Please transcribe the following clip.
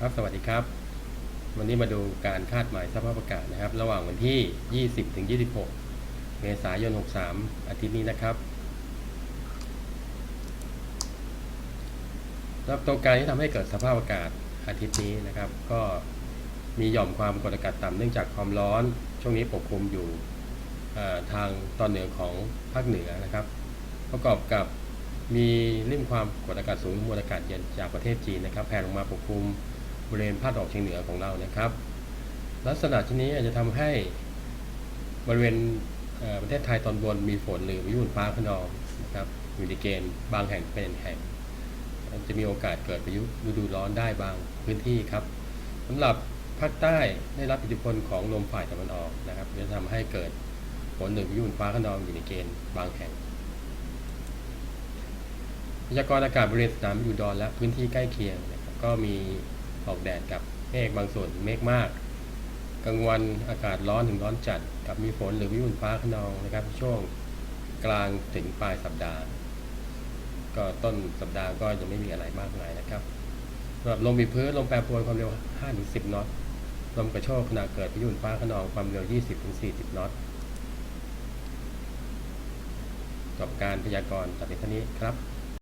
ครับสวัสดีครับ วันนี้มาดูการคาดหมายสภาพอากาศนะครับ ระหว่างวันที่ 20 ถึง 26 เมษายน 63 อาทิตย์นี้นะครับรับตัวการที่ทำให้เกิดสภาพอากาศอาทิตย์นี้นะครับ ก็มีหย่อมความกดอากาศต่ำเนื่องจากความร้อน ช่วงนี้ปกคลุมอยู่ทางตอนเหนือของภาคเหนือนะครับ ประกอบกับมีริมความกดอากาศสูงมวลอากาศเย็นจากประเทศจีนนะครับแผ่ลงมาปกคลุม ริเวณภาคตะวันออกเฉียงเหนือของเรานะครับ ลักษณะชนนี้อาจจะทำให้บริเวณประเทศไทยตอนบนมีฝนหรือพายุฝนฟ้าขนองนะครับอยู่ในเกณฑ์บางแห่งเป็นแห่ง จะมีโอกาสเกิดพายุฤดูร้อนได้บางพื้นที่ครับสำหรับภาคใต้ได้รับอิทธิพลของลมฝ่ายตะวันออกนะครับจะทำให้เกิดฝนหรือพายุฝนฟ้าขนองอยู่ในเกณฑ์บางแห่งพยากรณ์อากาศบริเวณสนามบินอุดรและพื้นที่ใกล้เคียงนะครับก็มี ออกแดดกับเมฆบางส่วนเมฆมากกลางวันอากาศร้อนถึงร้อนจัด กับมีฝนหรือวิวฝนฟ้าขนองนะครับ ช่วงกลางถึงปลายสัปดาห์ ก็ต้นสัปดาห์ก็ยังไม่มีอะไรมากมายนะครับสำหรับลมบีพื้นลมแปรปรวนความเร็ว 5-10นอตลมกระโชกขณะเกิดพายุฝนฟ้าขนองความเร็ว 20-40นอตจบการพยากรณ์จากเพียงเท่านี้ครับ